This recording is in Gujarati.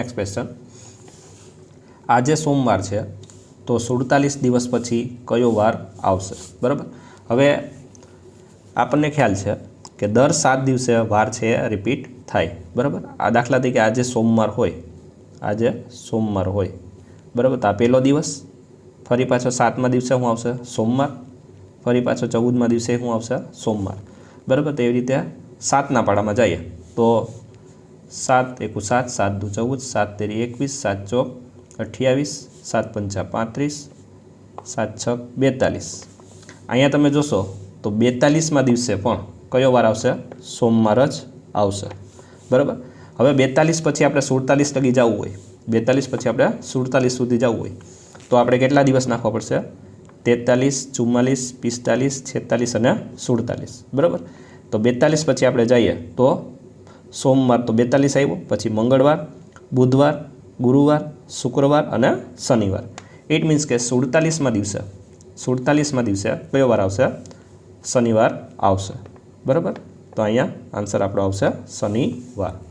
નેક્સ્ટ ક્વેશ્ચન આજે સોમવાર છે, તો સુડતાલીસ દિવસ પછી કયો વાર આવશે? બરાબર? હવે આપણને ખ્યાલ છે કે દર સાત દિવસે વાર છે રિપીટ થાય. બરાબર? આ દાખલા તરીકે આજે સોમવાર હોય. આજે સોમવાર હોય. બરાબર? તો આ પહેલો દિવસ. ફરી પાછો સાતમા દિવસે શું આવશે? સોમવાર. ફરી પાછો ચૌદમા દિવસે શું આવશે? સોમવાર. બરાબર? તો એવી રીતે સાતના પાડામાં જઈએ. તો સાત એકુ સાત સાત દુ ચૌદ સાત તેરી એકવીસ સાત ચોક અઠ્યાવીસ સાત પંચા પાંત્રીસ સાત છ બેતાલીસ. અહીંયા તમે જોશો તો બેતાલીસમાં દિવસે પણ કયો વાર આવશે? સોમવાર જ આવશે. બરાબર? હવે બેતાલીસ પછી આપણે સુડતાલીસ લગી જવું હોય. બેતાલીસ પછી આપણે સુડતાલીસ સુધી જવું હોય. તો આપણે કેટલા દિવસ નાખવા પડશે? તેતાલીસ, ચુમ્માલીસ, પિસ્તાલીસ, છેતાલીસ અને સુડતાલીસ. બરાબર? તો બેતાલીસ પછી આપણે જઈએ તો સોમવાર તો બેતાલીસ આવ્યો, પછી મંગળવાર, બુધવાર, ગુરુવાર, શુક્રવાર અને શનિવાર. ઇટ મીન્સ કે સુડતાલીસમાં દિવસે સુડતાલીસમાં દિવસે કયો વાર આવશે, શનિવાર આવશે. બરાબર? તો અહીંયા આન્સર આપણો આવશે શનિવાર.